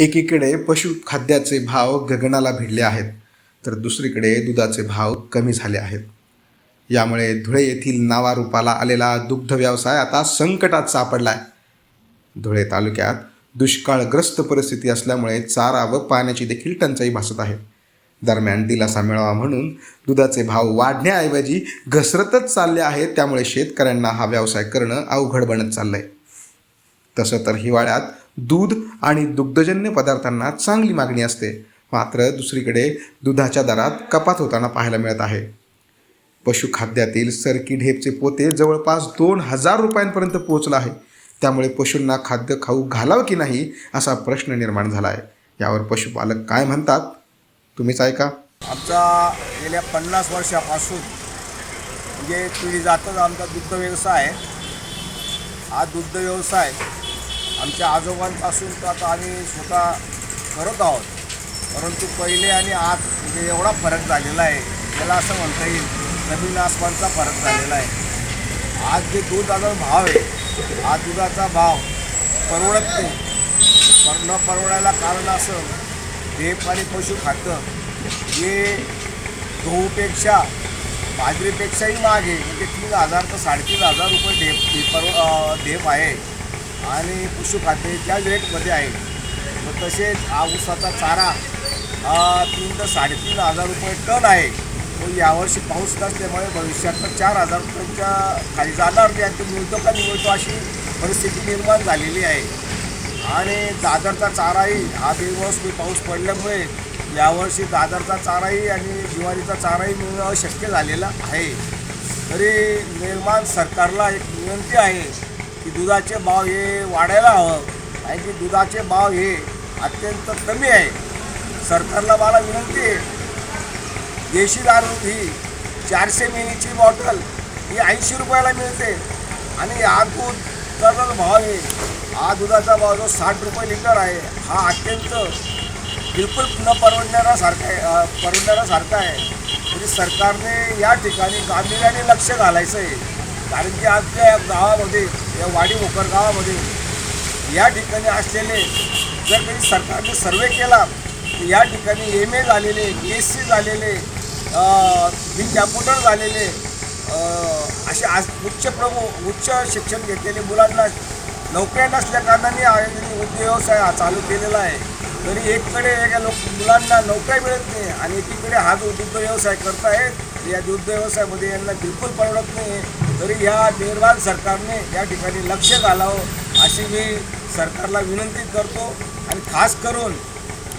एकीकडे पशुखाद्याचे भाव गगनाला भिडले आहेत तर दुसरीकडे दुधाचे भाव कमी झाले आहेत. यामुळे धुळे येथील नावारूपाला आलेला दुग्ध व्यवसाय आता संकटात सापडला आहे धुळे तालुक्यात दुष्काळग्रस्त परिस्थिती असल्यामुळे चारा व पाण्याची देखील टंचाई भासत आहे. दरम्यान दिलासा मिळावा म्हणून दुधाचे भाव वाढण्याऐवजी घसरतच चालले आहेत त्यामुळे शेतकऱ्यांना हा व्यवसाय करणं अवघड बनत चाललंय. तसं तर हिवाळ्यात दूध आणि दुग्धजन्य पदार्थांना चांगली मागणी असते. मात्र दुसरीकडे दुधाच्या दरात कपात होताना पाहायला मिळत आहे. पशुखाद्यातील सरकी ढेपचे पोते जवळपास दोन हजार रुपयांपर्यंत पोहोचला आहे. त्यामुळे पशूंना खाद्य खाऊ घालावं की नाही असा प्रश्न निर्माण झाला आहे यावर पशुपालक काय म्हणतात? तुम्हीच ऐका. आमचा गेल्या पन्नास वर्षापासून म्हणजे पिढी जातच आमचा दुग्ध व्यवसाय हा दुग्ध व्यवसाय आमच्या आजोबांपासून तर आता आम्ही स्वतः करत आहोत. परंतु पहिले आणि आज म्हणजे एवढा फरक झालेला आहे. त्याला असं म्हणता येईल जमीन आसमानचा फरक झालेला आहे. आज जे दुधाचा भाव आहे हा दुधाचा भाव परवडत नाही. पर न परवडायला कारण असं देप आणि पशुखाद्य हे गहूपेक्षा बाजरीपेक्षाही मागे म्हणजे तीन हजार तर साडेतीन हजार रुपये ढेप परव अं, ढेप आहे. आणि पशुखाद्य त्या रेटमध्ये आहे मग तसेच हा ऊसाचा चारा हा तीन तर साडेतीन हजार रुपये टन आहे. तो यावर्षी पाऊस नसल्यामुळे भविष्यात तर चार हजार रुपयांच्या खाली जाणार नाही. आणि तो मिळतो का नाही मिळतो अशी परिस्थिती निर्माण झालेली आहे. आणि दादरचा चाराही हा बेमोसमी पाऊस पडल्यामुळे यावर्षी दादरचा चाराही आणि ज्वारीचा चाराही मिळणं अशक्य झालेलं आहे. तरी निर्माण सरकारला एक विनंती आहे. की दुधाचे भाव हे वाढायला हवं कारण की दुधाचे भाव हे अत्यंत कमी आहे. सरकारला मला विनंती आहे देशी दारू ही चारशे मिलीची बॉटल ही ऐंशी रुपयाला मिळते आणि हा दूधचा जो भाव आहे. हा दुधाचा भाव जो साठ रुपये लिटर आहे हा अत्यंत बिलकुल न परवडणाऱ्यासारखा आहे परवडणाऱ्यासारखा आहे. तरी सरकारने या ठिकाणी गांभीर्याने लक्ष घालायचं आहे कारण की आजच्या या गावामध्ये या वाडी भोकर गावामध्ये या ठिकाणी असलेले जर कधी सरकारने सर्वे केला तर या ठिकाणी एम ए झालेले बी एस सी झालेले बी कॅम्प्युटर झालेले असे आज उच्च प्रमुख उच्च शिक्षण घेतलेले मुलांना नोकऱ्या नसल्या कारणाने उद्योग व्यवसाय हा चालू केलेला आहे. तरी एककडे एका लोक मुलांना नोकऱ्या मिळत नाही आणि एकीकडे हा जो दुग्ध व्यवसाय करतायत या दुग्ध व्यवसायामध्ये यांना बिलकुल परवडत नाही. तरी या निर्माण सरकारने या ठिकाणी लक्ष घालावं अशी मी सरकारला विनंती करतो. आणि खास करून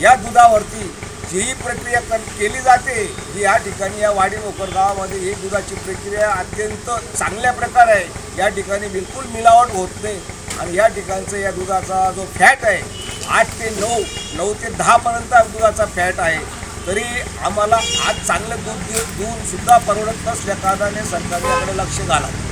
या दुधावरती जी ही प्रक्रिया कर केली जाते ही या ठिकाणी या वाडी मोकर गावामध्ये ही दुधाची प्रक्रिया अत्यंत चांगल्या प्रकारे आहे या ठिकाणी बिलकुल मिलावट होत नाही. आणि या ठिकाणचं या दुधाचा जो फॅट आहे आठ ते नऊ नऊ ते दहापर्यंत दुधाचा फॅट आहे. तरी आम्हाला आज चांगलं दूध दे- देऊन सुद्धा परवडत नसल्या कारणाने सरकारने याकडे लक्ष घालावं.